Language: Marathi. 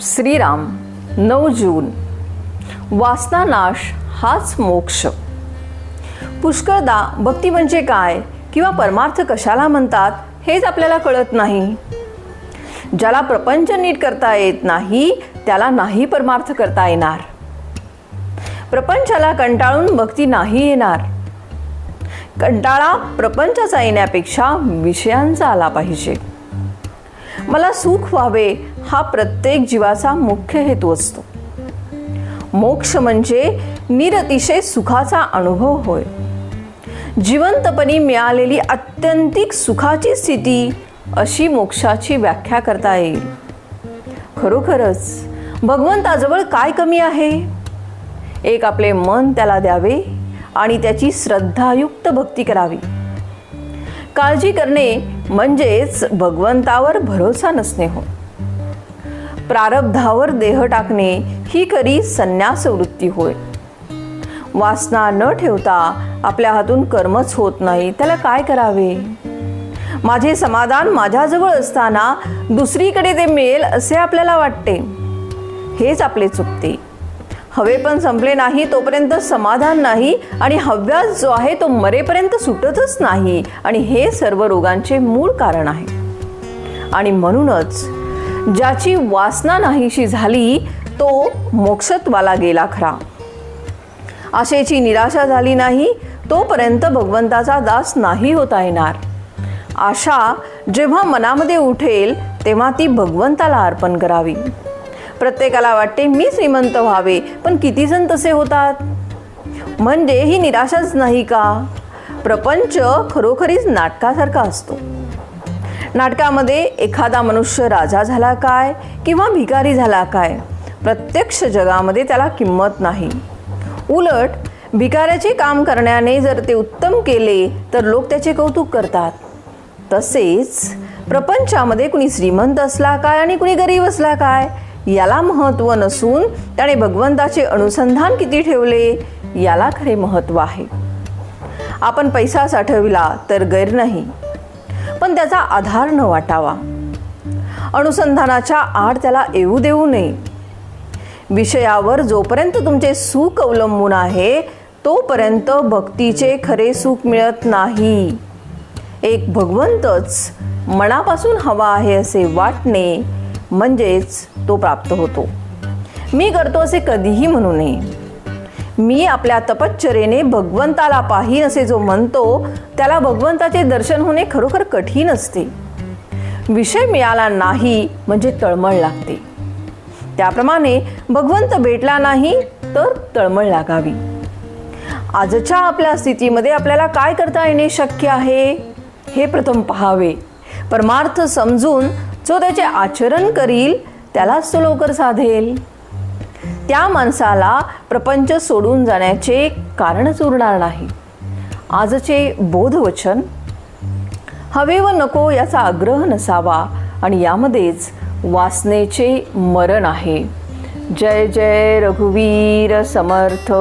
श्रीराम नऊ जून. वासनानाश हाच मोक्ष. पुष्कळदा भक्ती म्हणजे काय? किंवा परमार्थ कशाला म्हणतात? हेच आपल्याला कळत नाही. ज्याला प्रपंच नीट करता येत नाही त्याला नाही परमार्थ करता येणार. प्रपंचाला कंटाळून भक्ती नाही येणार. कंटाळा प्रपंचाचा येण्यापेक्षा विषयांचा आला पाहिजे. मला सुख व्हावे हा प्रत्येक जीवाचा मुख्य हेतू असतो. मोक्ष म्हणजे निरतिशय सुखाचा अनुभव होय. जिवंतपणी मिळालेली अत्यंतिक सुखाची स्थिती अशी मोक्षाची व्याख्या करता येईल. खरोखरच भगवंताजवळ काय कमी आहे? एक आपले मन त्याला द्यावे आणि त्याची श्रद्धायुक्त भक्ती करावी. काळजी करणे म्हणजेच भगवंतावर भरोसा नसणे हो. प्रारब्धावर देह टाकणे ही खरी संन्यास वृत्ती होय. वासना न ठेवता आपल्या हातून कर्मच होत नाही त्याला काय करावे? माझे समाधान माझ्याजवळ असताना दुसरीकडे ते मिळेल असे आपल्याला वाटते. हेच आपले चुकते. हवे पण संपले नाही तोपर्यंत समाधान नाही आणि हव्यास जो आहे तो मरेपर्यंत सुटतच नाही. आणि हे सर्व रोगांचे मूळ कारण आहे. आणि म्हणूनच ज्याची वासना नाहीशी झाली तो मोक्षत्वाला गेला खरा. आशेची निराशा झाली नाही तोपर्यंत भगवंताचा दास नाही होता येणार. आशा जेव्हा मनामध्ये उठेल तेव्हा ती भगवंताला अर्पण करावी. प्रत्येकाला वाटते मी श्रीमंत व्हावे पण किती जण तसे होतात? म्हणजे ही निराशाच नाही का? प्रपंच खरोखरीच नाटकासारखा असतो. नाटकामध्ये एखादा मनुष्य राजा झाला काय किंवा भिकारी झाला काय प्रत्यक्ष जगामध्ये त्याला किंमत नाही. उलट भिकाऱ्याचे काम करण्याने जर ते उत्तम केले तर लोक त्याचे कौतुक करतात. तसेच प्रपंचामध्ये कुणी श्रीमंत असला काय आणि कुणी गरीब असला काय याला महत्त्व नसून त्याने भगवंताचे अनुसंधान किती ठेवले? याला खरे महत्त्व आहे. आपण पैसा साठविला तर गैर नाही पण त्याचा आधार न वाटावा. अनुसंधानाच्या आड त्याला येऊ देऊ नये. विषयावर जोपर्यंत तुमचे सुख अवलंबून आहे तोपर्यंत भक्तीचे खरे सुख मिळत नाही. एक भगवंतच मनापासून हवा आहे असे वाटणे म्हणजेच तो प्राप्त होतो. मी करतो असे कधीही म्हणू नये. मी आपल्या तपश्चरेने भगवंताला पाहीन असे जो म्हणतो त्याला भगवंताचे दर्शन होणे खरोखर कठीण असते. विषय मिळाला नाही म्हणजे तळमळ लागते. त्याप्रमाणे भगवंत भेटला नाही तर तळमळ लागावी. आजच्या आपल्या स्थितीमध्ये आपल्याला काय करता येणे शक्य आहे? हे प्रथम पहावे. परमार्थ समजून जो त्याचे आचरण करील त्यालाच तो लवकर साधेल. त्या माणसाला प्रपंच सोडून जाण्याचे कारणच उरणार नाही. आजचे बोधवचन हवे व नको याचा आग्रह नसावा आणि यामध्येच वासनेचे मरण आहे. जय जय रघुवीर समर्थ.